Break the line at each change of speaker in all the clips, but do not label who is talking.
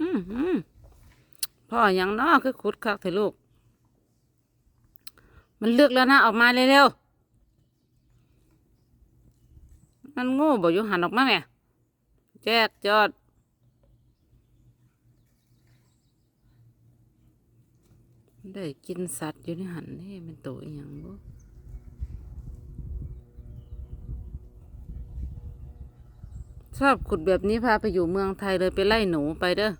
อืมอืมพ่อย่างน้อคือขุดคักเถอะลูก มันเลือกแล้วนะออกมาเร็วๆมันโงูบอกอยู่หันออกมาแม่แจกจอดได้กินสัตว์อยู่ในหันนี่เป็นตัวอย่างบ่ชอบขุดแบบนี้พาไปอยู่เมืองไทยเลยไปไล่หนูไปเด้อ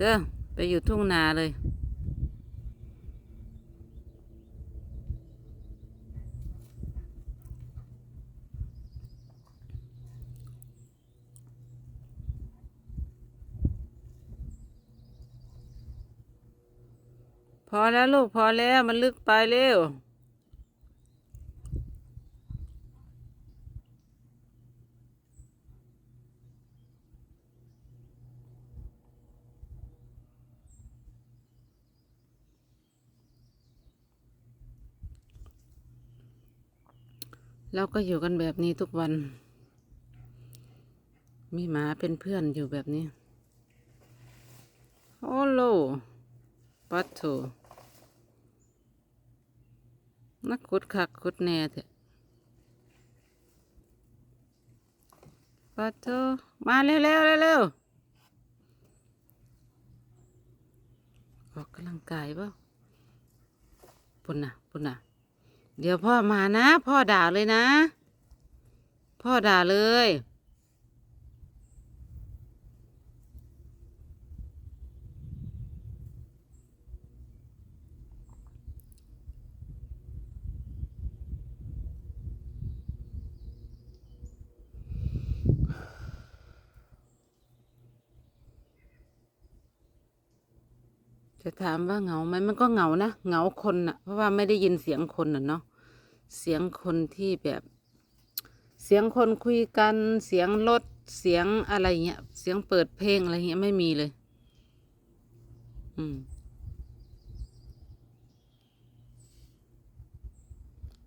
เด้อไปอยู่ทุ่งนาเลย พอแล้วลูกพอแล้วมันลึกไปเร็ว เราก็อยู่กันแบบนี้ทุกวัน มีหมาเป็นเพื่อนอยู่แบบนี้ โอ้โลปัดโถนักขุดคักขุดแน่เถอะปัดโถมาเร็วเร็วเร็วเร็วออกกำลังกายเปล่าปุ่นน่ะปุ่นน่ะ เดี๋ยวพ่อมานะ พ่อด่าเลยนะ พ่อด่าเลย จะถามว่าเหงาไหมมันก็เหงานะ เหงาคนน่ะ เพราะว่าไม่ได้ยินเสียงคนน่ะเนาะ เสียงคนที่แบบ เสียงคนคุยกัน เสียงรถเสียงอะไรเงี้ย เสียงเปิดเพลงอะไรเงี้ยไม่มีเลย อืม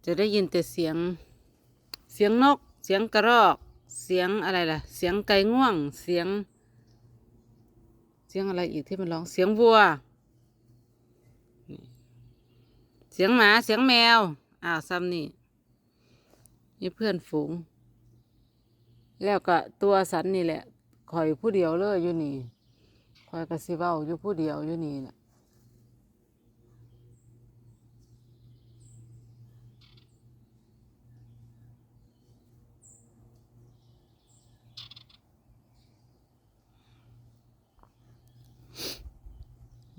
จะได้ยินแต่เสียง เสียงนก เสียงกระรอก เสียงอะไรล่ะ เสียงไก่ง่วง เสียง เสียงอะไรอีกที่มันร้อง เสียงวัว เสียงหมา เสียงแมว อ้าวซ้ำนี่นี่เพื่อนฝูง แล้วก็ตัวสันนี่แหละคอยผู้เดียวเลยอยู่นี่คอยกระซิบเว้าอยู่ผู้เดียวอยู่นี่แหละ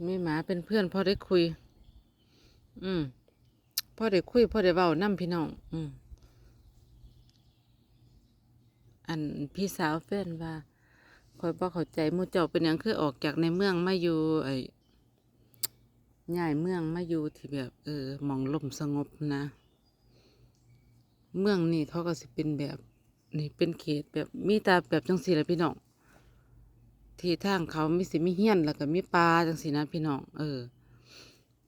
มีหมาเป็นเพื่อนพอได้คุย อืม พ่อได้คุยพ่อได้เว้านํพี่น้อง อืมอันพี่สาวแฟนว่าคอยบ่เข้าใจมู่เจ้าเป็นหยังคือออกจากในเมืองมาอยู่ไอ้ย้ายเมืองมาอยู่ที่แบบ เออหมองลมสงบนะ เมืองนี่เขาก็สิเป็นแบบ นี่เป็นเขตแบบมีตาแบบจังซี่แหละพี่น้องที่ทางเขามีสิมีเฮียนแล้วก็มีป่าจังซี่นะพี่น้องเออ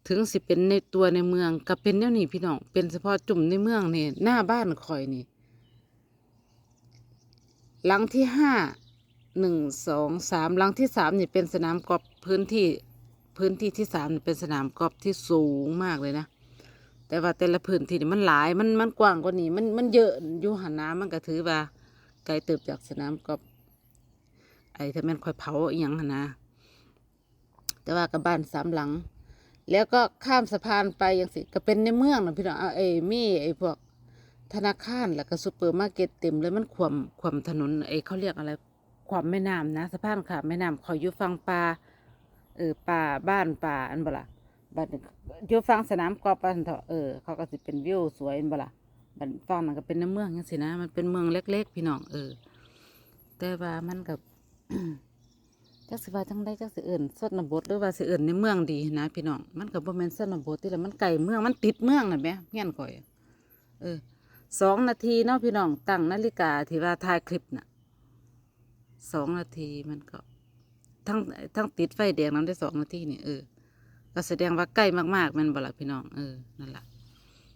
ถึงสิเป็นในตัวในเมืองก็เป็นแนวนี้พี่น้อง เป็นเฉพาะจุ่มในเมืองนี่หน้าบ้านข่อยนี่ หลังที่ห้าหนึ่งสองสามหลังที่สามนี่เป็นสนามกอล์ฟพื้นที่พื้นที่ที่สามเป็นสนามกอล์ฟที่สูงมากเลยนะ แต่ว่าแต่ละพื้นที่นี่มันหลายมันมันกว้างกว่านี้ มันมันเยอะอยู่หันน้ำมันก็ถือว่าไกลเติบจากสนามกอล์ฟไอ้ถ้าแม่นค่อยเผาอหย่างหันนะแต่ว่ากับบ้านสามหลัง แล้วก็ข้ามสะพานไปยังสิก็เป็นในเมืองนะพี่น้องเอ้ยมีไอ้พวกธนาคารแล้วก็ซูเปอร์มาร์เก็ตเต็มเลยมันขวมขวมถนนไอ้เขาเรียกอะไรขวมแม่น้ำนะสะพานค่ะแม่น้ำคอยอยู่ฟังปลาเออป่าบ้านป่าอันบ่ล่ะบ้านอยู่ฟังสนามกอล์ฟอันเถอะเออเขาก็สิเป็นวิวสวยอันบ่ล่ะบ้านฟังนั่นก็เป็นในเมืองจังซี่นะมันเป็นเมืองเล็ก ๆ พี่น้องเออแต่ว่ามันกับ จักสิว่าจังได้จักสิเอิ่นสนบทหรือว่าสิเอิ่นในเมืองดีนะพี่น้องมันก็บ่แม่นสนบทที่ละมันไกลเมืองมันติดเมืองน่ะแม่เฮียนข่อยอะเออสองนาทีเนาะพี่น้องตั้งนาฬิกาที่ว่าถ่ายคลิปน่ะสองนาทีมันก็ ทั้งทั้งติดไฟแดงนั้นได้สองนาทีนี่เออก็แสดงว่าใกล้มากๆมันบ่ละพี่น้องเออนั่นแหละ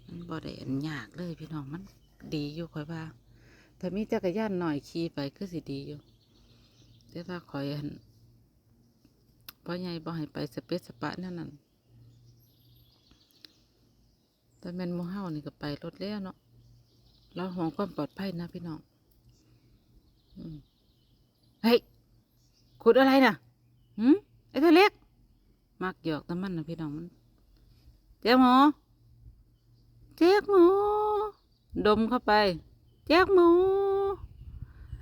มันบ่ได้อันยากเลยพี่น้องมันดีอยู่ค่อยว่าถ้ามีจักรยานหน่อยขี่ไปก็สิดีอยู่แต่ว่าขอยอัน พ่อใหญ่บ่ให้ไปสเปซสปะนั่นนั่นแต่แมนหมูเฮานี่ก็ไปรถแล้วเนาะเราห่วงความปลอดภัยนะพี่น้องเฮ้ยขุดอะไรน่ะหืมไอ้ตัวเล็กมักหยอกต่มันนะพี่น้องมันเจ้าหมูเจ้าหมูดมเข้าไป เจ้าหมู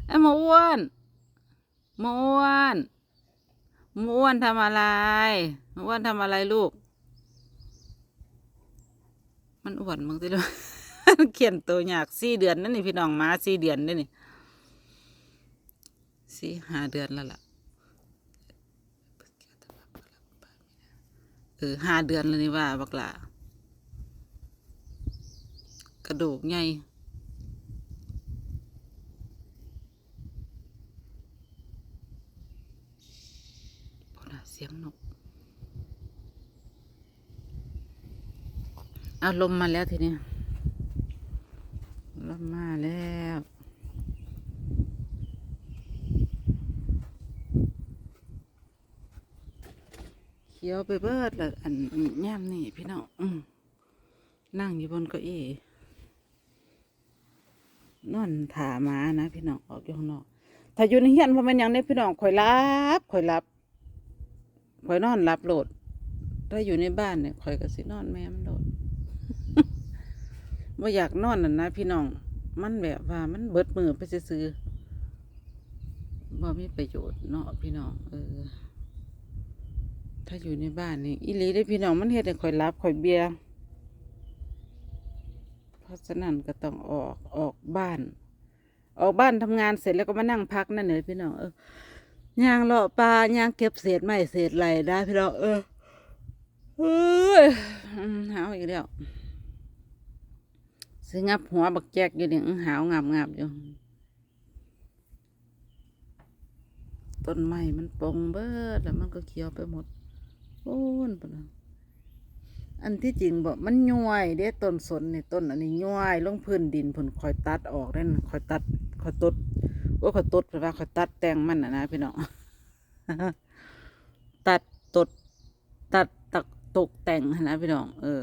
ไอ้หมูอ้วนหมูอ้วน มูอ้วนทำอะไรมูอ้วนทำอะไรลูก มันอ้วนมึงสิลูกเขียนตัวยากสี่เดือนนั่นนี่พี่น้องมาสี่เดือนนี่นี่สี่ห้าเดือนแล้วล่ะเออห้าเดือนแล้วนี่ว่าบักหลากระดูกใหญ่พอละเสียงนก เอาลมมาแล้วทีนี้ลมมาแล้วเขียวไปเบิดละอันแง่มนี่พี่น้องนั่งอยู่บนเก้าอี้นอนถามานะพี่น้องออกอยู่ข้างนอกถ้าอยู่ในเฮียนพอมันยังในพี่น้องข่อยรับข่อยรับข่อยนอนรับโหลดถ้าอยู่ในบ้านเนี่ยข่อยก็สินอนแม่มันโหลด ว่าอยากนอนน่ะนะพี่น้อง มันแบบว่ามันเบิดมือไปซื้อบ่มีประโยชน์เนาะพี่น้อง เออ ถ้าอยู่ในบ้านนี่อีหลีได้พี่น้องมันเฮ็ดให้ข่อยรับข่อยเบียเพราะฉะนั้นก็ต้องออกออกบ้าน ออกบ้านทำงานเสร็จแล้วก็มานั่งพักนั่นเลยพี่น้องเออย่างเลาะปลาย่างเก็บเศษไม้เศษไรได้พี่น้องเออเอ้ยอืมหาอีกแล้ว สิงับหัวบักแจกอยู่เนี่ยอื้อหาวงับงับอยู่ ต้นไม้มันปงเบิดแล้วมันก็เขียวไปหมดโอ้นปะนะอันที่จริงบอกมันย่วยเด้ต้นสนนี่ต้นอันนี้ย่วยลงพื้นดินผลคอยตัดออกนั่นคอยตัดคอยตดว่าคอยตดแปลว่าคอยตัดแต่งมันนะนะพี่น้องตัดตดตัดตักตกแต่งนะพี่น้องเออ